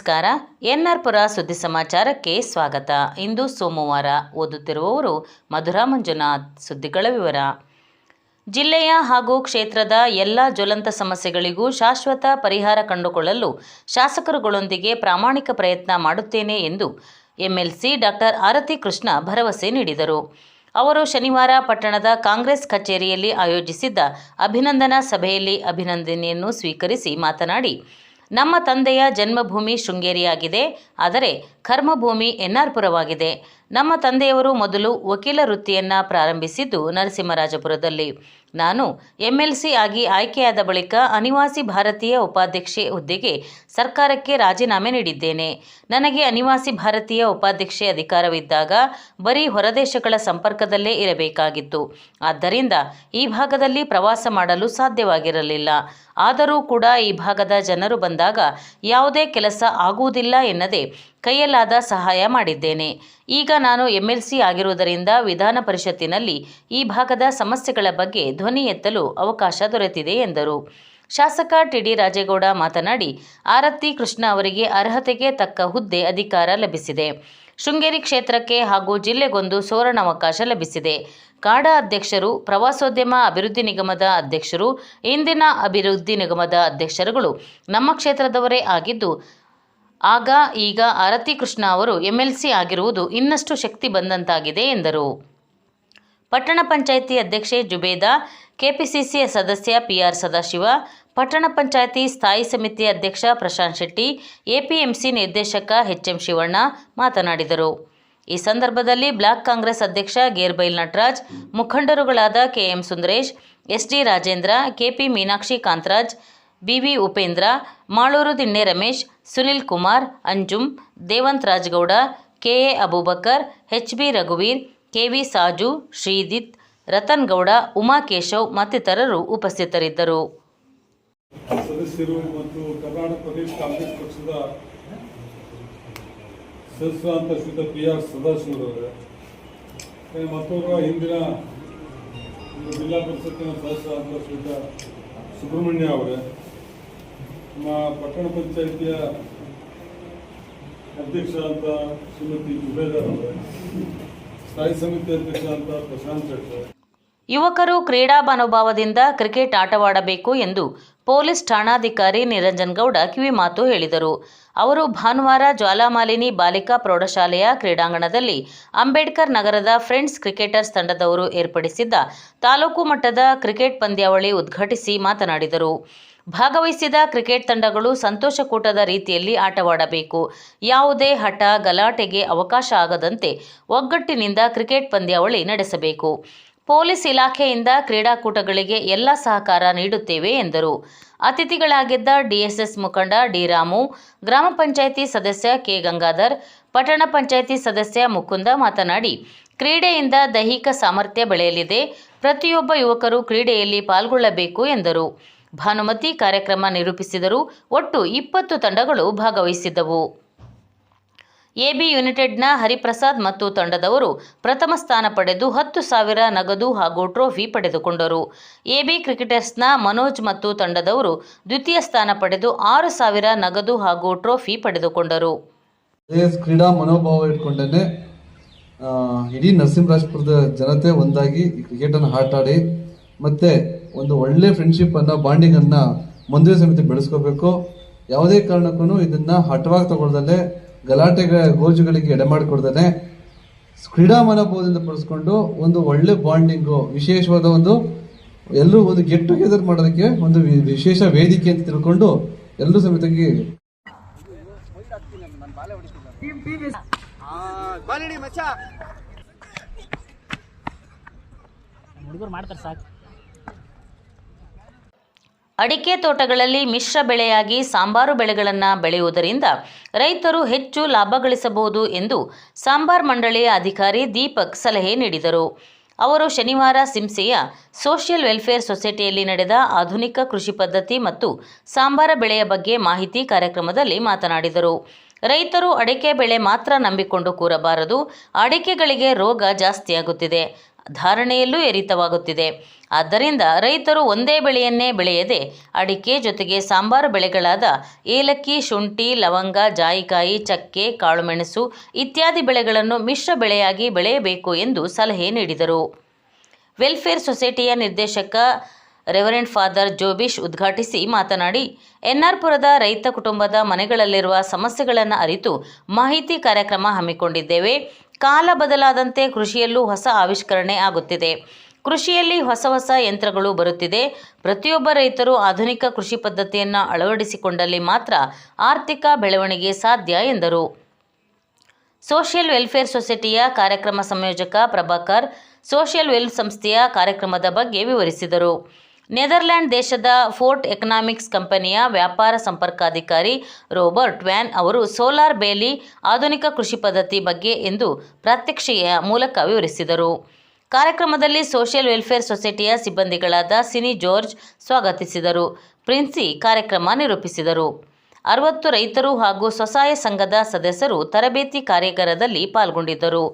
ನಮಸ್ಕಾರ. ಎನ್ಆರ್ ಪುರ ಸುದ್ದಿ ಸಮಾಚಾರಕ್ಕೆ ಸ್ವಾಗತ. ಇಂದು ಸೋಮವಾರ ಓದುತ್ತಿರುವವರು ಮಧುರಾ ಮಂಜುನಾಥ್ ಸುದ್ದಿಗಳ ವಿವರ. ಜಿಲ್ಲೆಯ ಹಾಗೂ ಕ್ಷೇತ್ರದ ಎಲ್ಲ ಜ್ವಲಂತ ಸಮಸ್ಯೆಗಳಿಗೂ ಶಾಶ್ವತ ಪರಿಹಾರ ಕಂಡುಕೊಳ್ಳಲು ಶಾಸಕರುಗಳೊಂದಿಗೆ ಪ್ರಾಮಾಣಿಕ ಪ್ರಯತ್ನ ಮಾಡುತ್ತೇನೆ ಎಂದು ಎಂಎಲ್ಸಿ ಡಾಕ್ಟರ್ ಆರತಿ ಕೃಷ್ಣ ಭರವಸೆ ನೀಡಿದರು. ಅವರು ಶನಿವಾರ ಪಟ್ಟಣದ ಕಾಂಗ್ರೆಸ್ ಕಚೇರಿಯಲ್ಲಿ ಆಯೋಜಿಸಿದ್ದ ಅಭಿನಂದನಾ ಸಭೆಯಲ್ಲಿ ಅಭಿನಂದನೆಯನ್ನು ಸ್ವೀಕರಿಸಿ ಮಾತನಾಡಿ ನಮ್ಮ ತಂದೆಯ ಜನ್ಮಭೂಮಿ ಶೃಂಗೇರಿಯಾಗಿದೆ ಆದರೆ ಕರ್ಮಭೂಮಿ ಎನ್ಆರ್ಪುರವಾಗಿದೆ ನಮ್ಮ ತಂದೆಯವರು ಮೊದಲು ವಕೀಲ ವೃತ್ತಿಯನ್ನು ಪ್ರಾರಂಭಿಸಿದ್ದು ನರಸಿಂಹರಾಜಪುರದಲ್ಲಿ. ನಾನು ಎಂಎಲ್ಸಿ ಆಗಿ ಆಯ್ಕೆಯಾದ ಬಳಿಕ ಅನಿವಾಸಿ ಭಾರತೀಯ ಉಪಾಧ್ಯಕ್ಷೆ ಹುದ್ದೆಗೆ ಸರ್ಕಾರಕ್ಕೆ ರಾಜೀನಾಮೆ ನೀಡಿದ್ದೇನೆ. ನನಗೆ ಅನಿವಾಸಿ ಭಾರತೀಯ ಉಪಾಧ್ಯಕ್ಷೆ ಅಧಿಕಾರವಿದ್ದಾಗ ಬರೀ ಹೊರದೇಶಗಳ ಸಂಪರ್ಕದಲ್ಲೇ ಇರಬೇಕಾಗಿತ್ತು. ಆದ್ದರಿಂದ ಈ ಭಾಗದಲ್ಲಿ ಪ್ರವಾಸ ಮಾಡಲು ಸಾಧ್ಯವಾಗಿರಲಿಲ್ಲ. ಆದರೂ ಕೂಡ ಈ ಭಾಗದ ಜನರು ಬಂದಾಗ ಯಾವುದೇ ಕೆಲಸ ಆಗುವುದಿಲ್ಲ ಎನ್ನದೆ ಕೈಯಲ್ಲಾದ ಸಹಾಯ ಮಾಡಿದ್ದೇನೆ. ಈಗ ನಾನು ಎಂಎಲ್ಸಿ ಆಗಿರುವುದರಿಂದ ವಿಧಾನ ಪರಿಷತ್ತಿನಲ್ಲಿ ಈ ಭಾಗದ ಸಮಸ್ಯೆಗಳ ಬಗ್ಗೆ ಧ್ವನಿ ಎತ್ತಲು ಅವಕಾಶ ದೊರೆತಿದೆ ಎಂದರು. ಶಾಸಕ ಟಿಡಿ ರಾಜೇಗೌಡ ಮಾತನಾಡಿ, ಆರತಿ ಕೃಷ್ಣ ಅವರಿಗೆ ಅರ್ಹತೆಗೆ ತಕ್ಕ ಹುದ್ದೆ ಅಧಿಕಾರ ಲಭಿಸಿದೆ. ಶೃಂಗೇರಿ ಕ್ಷೇತ್ರಕ್ಕೆ ಹಾಗೂ ಜಿಲ್ಲೆಗೊಂದು ಸುವರ್ಣಾವಕಾಶ ಲಭಿಸಿದೆ. ಕಾಡ ಅಧ್ಯಕ್ಷರು, ಪ್ರವಾಸೋದ್ಯಮ ಅಭಿವೃದ್ಧಿ ನಿಗಮದ ಅಧ್ಯಕ್ಷರು, ಇಂದಿನ ಅಭಿವೃದ್ಧಿ ನಿಗಮದ ಅಧ್ಯಕ್ಷರುಗಳು ನಮ್ಮ ಕ್ಷೇತ್ರದವರೇ ಆಗಿದ್ದು, ಆಗ ಈಗ ಆರತಿ ಕೃಷ್ಣ ಅವರು ಎಂಎಲ್ಸಿ ಆಗಿರುವುದು ಇನ್ನಷ್ಟು ಶಕ್ತಿ ಬಂದಂತಾಗಿದೆ ಎಂದರು. ಪಟ್ಟಣ ಪಂಚಾಯಿತಿ ಅಧ್ಯಕ್ಷೆ ಜುಬೇದಾ, ಕೆಪಿಸಿಸಿ ಸದಸ್ಯ ಪಿಆರ್ ಸದಾಶಿವ, ಪಟ್ಟಣ ಪಂಚಾಯಿತಿ ಸ್ಥಾಯಿ ಸಮಿತಿ ಅಧ್ಯಕ್ಷ ಪ್ರಶಾಂತ್ ಶೆಟ್ಟಿ, ಎಪಿಎಂಸಿ ನಿರ್ದೇಶಕ ಎಚ್ಎಂ ಶಿವಣ್ಣ ಮಾತನಾಡಿದರು. ಈ ಸಂದರ್ಭದಲ್ಲಿ ಬ್ಲಾಕ್ ಕಾಂಗ್ರೆಸ್ ಅಧ್ಯಕ್ಷ Gerbail Nataraj, ಮುಖಂಡರುಗಳಾದ KM Sundaresh, SD Rajendra, KP Meenakshi Kantharaj, BV Upendra, Maluru Dinne Ramesh, Sunil Kumar, Anjum, Devanth Rajgowda, KA Abubakar, H B ರಘುವೀರ್ KV Saju ಶ್ರೀದಿತ್ Ratan Gowda Umakeshav ಮತ್ತಿತರರು ಉಪಸ್ಥಿತರಿದ್ದರು. ಸದಸ್ಯರು ಮತ್ತು ಕರ್ನಾಟಕ ಪ್ರದೇಶ ಕಾಂಗ್ರೆಸ್ ಪಕ್ಷದ ಸದಸ್ಯರಾದಂಥ ಶ್ರೀತ ಪಿ ಆರ್ ಸದಾಶಿವರವರೇ ಮತ್ತೊಬ್ಬರ ಹಿಂದಿನ ಜಿಲ್ಲಾ ಪರಿಷತ್ತಿನ ಸದಸ್ಯರಾದಂಥ ಶ್ರೀಯುತ ಸುಬ್ರಹ್ಮಣ್ಯ ಅವರೇ, ನಮ್ಮ ಪಟ್ಟಣ ಪಂಚಾಯಿತಿಯ ಅಧ್ಯಕ್ಷರಾದಂಥ ಶ್ರೀಮತಿ ಜುಬೇದರ್ ಅವರೇ ಸ್ಥಾಯಿ ಸಮಿತಿ ಅಧ್ಯಕ್ಷರಾದಂಥ ಪ್ರಶಾಂತ್ ಶೆಟ್ಟರ್ ಯುವಕರು ಕ್ರೀಡಾ ಮನೋಭಾವದಿಂದ ಕ್ರಿಕೆಟ್ ಆಟವಾಡಬೇಕು ಎಂದು ಪೊಲೀಸ್ ಠಾಣಾಧಿಕಾರಿ ನಿರಂಜನ್ ಗೌಡ ಕಿವಿಮಾತು ಹೇಳಿದರು. ಅವರು ಭಾನುವಾರ ಜ್ವಾಲಾಮಾಲಿನಿ ಬಾಲಿಕಾ ಪ್ರೌಢಶಾಲೆಯ ಕ್ರೀಡಾಂಗಣದಲ್ಲಿ ಅಂಬೇಡ್ಕರ್ ನಗರದ ಫ್ರೆಂಡ್ಸ್ ಕ್ರಿಕೆಟರ್ಸ್ ತಂಡದವರು ಏರ್ಪಡಿಸಿದ್ದ ತಾಲೂಕು ಮಟ್ಟದ ಕ್ರಿಕೆಟ್ ಪಂದ್ಯಾವಳಿ ಉದ್ಘಾಟಿಸಿ ಮಾತನಾಡಿದರು. ಭಾಗವಹಿಸಿದ ಕ್ರಿಕೆಟ್ ತಂಡಗಳು ಸಂತೋಷಕೂಟದ ರೀತಿಯಲ್ಲಿ ಆಟವಾಡಬೇಕು. ಯಾವುದೇ ಹಠ ಗಲಾಟೆಗೆ ಅವಕಾಶ ಆಗದಂತೆ ಒಗ್ಗಟ್ಟಿನಿಂದ ಕ್ರಿಕೆಟ್ ಪಂದ್ಯಾವಳಿ ನಡೆಸಬೇಕು. ಪೊಲೀಸ್ ಇಲಾಖೆಯಿಂದ ಕ್ರೀಡಾಕೂಟಗಳಿಗೆ ಎಲ್ಲ ಸಹಕಾರ ನೀಡುತ್ತೇವೆ ಎಂದರು. ಅತಿಥಿಗಳಾಗಿದ್ದ ಡಿಎಸ್ಎಸ್ ಮುಖಂಡ ಡಿ ರಾಮು ಗ್ರಾಮ ಪಂಚಾಯಿತಿ ಸದಸ್ಯ ಕೆ ಗಂಗಾಧರ್, ಪಟ್ಟಣ ಪಂಚಾಯಿತಿ ಸದಸ್ಯ ಮುಕುಂದ ಮಾತನಾಡಿ, ಕ್ರೀಡೆಯಿಂದ ದೈಹಿಕ ಸಾಮರ್ಥ್ಯ ಬೆಳೆಯಲಿದೆ. ಪ್ರತಿಯೊಬ್ಬ ಯುವಕರು ಕ್ರೀಡೆಯಲ್ಲಿ ಪಾಲ್ಗೊಳ್ಳಬೇಕು ಎಂದರು. ಭಾನುಮತಿ ಕಾರ್ಯಕ್ರಮ ನಿರೂಪಿಸಿದರು ಒಟ್ಟು ಇಪ್ಪತ್ತು ತಂಡಗಳು ಭಾಗವಹಿಸಿದ್ದವು. ಎಬಿ ಯುನೈಟೆಡ್ನ ಹರಿಪ್ರಸಾದ್ ಮತ್ತು ತಂಡದವರು ಪ್ರಥಮ ಸ್ಥಾನ ಪಡೆದು ಹತ್ತು ಸಾವಿರ ನಗದು ಹಾಗೂ ಟ್ರೋಫಿ ಪಡೆದುಕೊಂಡರು. ಎಬಿ ಕ್ರಿಕೆಟರ್ಸ್ನ ಮನೋಜ್ ಮತ್ತು ತಂಡದವರು ದ್ವಿತೀಯ ಸ್ಥಾನ ಪಡೆದು ಆರು ಸಾವಿರ ನಗದು ಹಾಗೂ ಟ್ರೋಫಿ ಪಡೆದುಕೊಂಡರು. ಕ್ರೀಡಾ ಮನೋಭಾವ ಇಟ್ಕೊಂಡೇ ಇಡೀ ನರಸಿಂಹರಾಜಪುರದ ಜನತೆ ಒಂದಾಗಿ ಈ ಕ್ರಿಕೆಟನ್ನು ಆಟಾಡಿ, ಮತ್ತೆ ಒಂದು ಒಳ್ಳೆ ಫ್ರೆಂಡ್ಶಿಪ್ ಅನ್ನ ಬಾಂಡಿಂಗ್ ಅನ್ನ ಮಂದಿರ ಸಮಿತಿ ಬೆಳೆಸ್ಕೋಬೇಕು. ಯಾವುದೇ ಕಾರಣಕ್ಕೂ ಇದನ್ನ ಹಠವಾಗಿ ತಗೊಳ್ದಲೆ ಗಲಾಟೆ ಗೋಜುಗಳಿಗೆ ಎಡೆ ಮಾಡಿಕೊಡ್ದೇನೆ ಕ್ರೀಡಾ ಮನೋಭಾವದಿಂದ ಪಡಿಸ್ಕೊಂಡು ಒಂದು ಒಳ್ಳೆ ಬಾಂಡಿಂಗು ವಿಶೇಷವಾದ ಒಂದು ಎಲ್ಲರೂ ಒಂದು ಗೆಟ್ ಟುಗೆದರ್ ಮಾಡೋದಕ್ಕೆ ಒಂದು ವಿಶೇಷ ವೇದಿಕೆ ಅಂತ ತಿಳ್ಕೊಂಡು ಎಲ್ಲರೂ ಸಮೇತಕ್ಕೆ ಹುಡುಗರು ಮಾಡ್ತಾರೆ ಸಾಕು. ಅಡಿಕೆ ತೋಟಗಳಲ್ಲಿ ಮಿಶ್ರ ಬೆಳೆಯಾಗಿ ಸಾಂಬಾರು ಬೆಳೆಗಳನ್ನು ಬೆಳೆಯುವುದರಿಂದ ರೈತರು ಹೆಚ್ಚು ಲಾಭ ಗಳಿಸಬಹುದು ಎಂದು ಸಾಂಬಾರ್ ಮಂಡಳಿಯ ಅಧಿಕಾರಿ ದೀಪಕ್ ಸಲಹೆ ನೀಡಿದರು. ಅವರು ಶನಿವಾರ ಸಿಂಸೆಯ ಸೋಷಿಯಲ್ ವೆಲ್ಫೇರ್ ಸೊಸೈಟಿಯಲ್ಲಿ ನಡೆದ ಆಧುನಿಕ ಕೃಷಿ ಪದ್ಧತಿ ಮತ್ತು ಸಾಂಬಾರ ಬೆಳೆಯ ಬಗ್ಗೆ ಮಾಹಿತಿ ಕಾರ್ಯಕ್ರಮದಲ್ಲಿ ಮಾತನಾಡಿದರು. ರೈತರು ಅಡಿಕೆ ಬೆಳೆ ಮಾತ್ರ ನಂಬಿಕೊಂಡು ಕೂರಬಾರದು. ಅಡಿಕೆಗಳಿಗೆ ರೋಗ ಜಾಸ್ತಿಯಾಗುತ್ತಿದೆ. ಧಾರಣೆಯಲ್ಲೂ ಏರಿತವಾಗುತ್ತಿದೆ. ಆದ್ದರಿಂದ ರೈತರು ಒಂದೇ ಬೆಳೆಯನ್ನೇ ಬೆಳೆಯದೆ ಅಡಿಕೆ ಜೊತೆಗೆ ಸಾಂಬಾರು ಬೆಳೆಗಳಾದ ಏಲಕ್ಕಿ, ಶುಂಠಿ, ಲವಂಗ, ಜಾಯಿಕಾಯಿ, ಚಕ್ಕೆ, ಕಾಳುಮೆಣಸು ಇತ್ಯಾದಿ ಬೆಳೆಗಳನ್ನು ಮಿಶ್ರ ಬೆಳೆಯಾಗಿ ಬೆಳೆಯಬೇಕು ಎಂದು ಸಲಹೆ ನೀಡಿದರು. ವೆಲ್ಫೇರ್ ಸೊಸೈಟಿಯ ನಿರ್ದೇಶಕ ರೆವರೆಂಟ್ ಫಾದರ್ ಜೋಬಿಶ್ ಉದ್ಘಾಟಿಸಿ ಮಾತನಾಡಿ, ಎನ್ಆರ್ಪುರದ ರೈತ ಕುಟುಂಬದ ಮನೆಗಳಲ್ಲಿರುವ ಸಮಸ್ಯೆಗಳನ್ನು ಅರಿತು ಮಾಹಿತಿ ಕಾರ್ಯಕ್ರಮ ಹಮ್ಮಿಕೊಂಡಿದ್ದೇವೆ. ಕಾಲ ಬದಲಾದಂತೆ ಕೃಷಿಯಲ್ಲೂ ಹೊಸ ಆವಿಷ್ಕರಣೆ ಆಗುತ್ತಿದೆ. ಕೃಷಿಯಲ್ಲಿ ಹೊಸ ಹೊಸ ಯಂತ್ರಗಳು ಬರುತ್ತಿದೆ. ಪ್ರತಿಯೊಬ್ಬ ರೈತರು ಆಧುನಿಕ ಕೃಷಿ ಪದ್ಧತಿಯನ್ನು ಅಳವಡಿಸಿಕೊಂಡಲ್ಲಿ ಮಾತ್ರ ಆರ್ಥಿಕ ಬೆಳವಣಿಗೆ ಸಾಧ್ಯ ಎಂದರು. ಸೋಷಿಯಲ್ ವೆಲ್ಫೇರ್ ಸೊಸೈಟಿಯ ಕಾರ್ಯಕ್ರಮ ಸಂಯೋಜಕ ಪ್ರಭಾಕರ್ ಸೋಷಿಯಲ್ ವೆಲ್ ಸಂಸ್ಥೆಯ ಕಾರ್ಯಕ್ರಮದ ಬಗ್ಗೆ ವಿವರಿಸಿದರು. ನೆದರ್ಲ್ಯಾಂಡ್ ದೇಶದ ಫೋರ್ಟ್ ಎಕನಾಮಿಕ್ಸ್ ಕಂಪನಿಯ ವ್ಯಾಪಾರ ಸಂಪರ್ಕಾಧಿಕಾರಿ ರೋಬರ್ಟ್ ವ್ಯಾನ್ ಅವರು ಸೋಲಾರ್ ಬೇಲಿ ಆಧುನಿಕ ಕೃಷಿ ಪದ್ಧತಿ ಬಗ್ಗೆ ಎಂದು ಪ್ರಾತ್ಯಕ್ಷಿಕೆಯ ಮೂಲಕ ವಿವರಿಸಿದರು. ಕಾರ್ಯಕ್ರಮದಲ್ಲಿ ಸೋಷಿಯಲ್ ವೆಲ್ಫೇರ್ ಸೊಸೈಟಿಯ ಸಿಬ್ಬಂದಿಗಳಾದ ಸಿನಿ ಜಾರ್ಜ್ ಸ್ವಾಗತಿಸಿದರು. ಪ್ರಿನ್ಸಿ ಕಾರ್ಯಕ್ರಮ ನಿರೂಪಿಸಿದರು. ಅರವತ್ತು ರೈತರು ಹಾಗೂ ಸ್ವಸಹಾಯ ಸಂಘದ ಸದಸ್ಯರು ತರಬೇತಿ ಕಾರ್ಯಾಗಾರದಲ್ಲಿ ಪಾಲ್ಗೊಂಡಿದ್ದರು.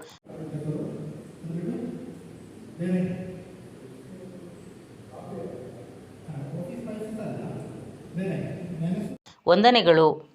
ವಂದನೆಗಳು.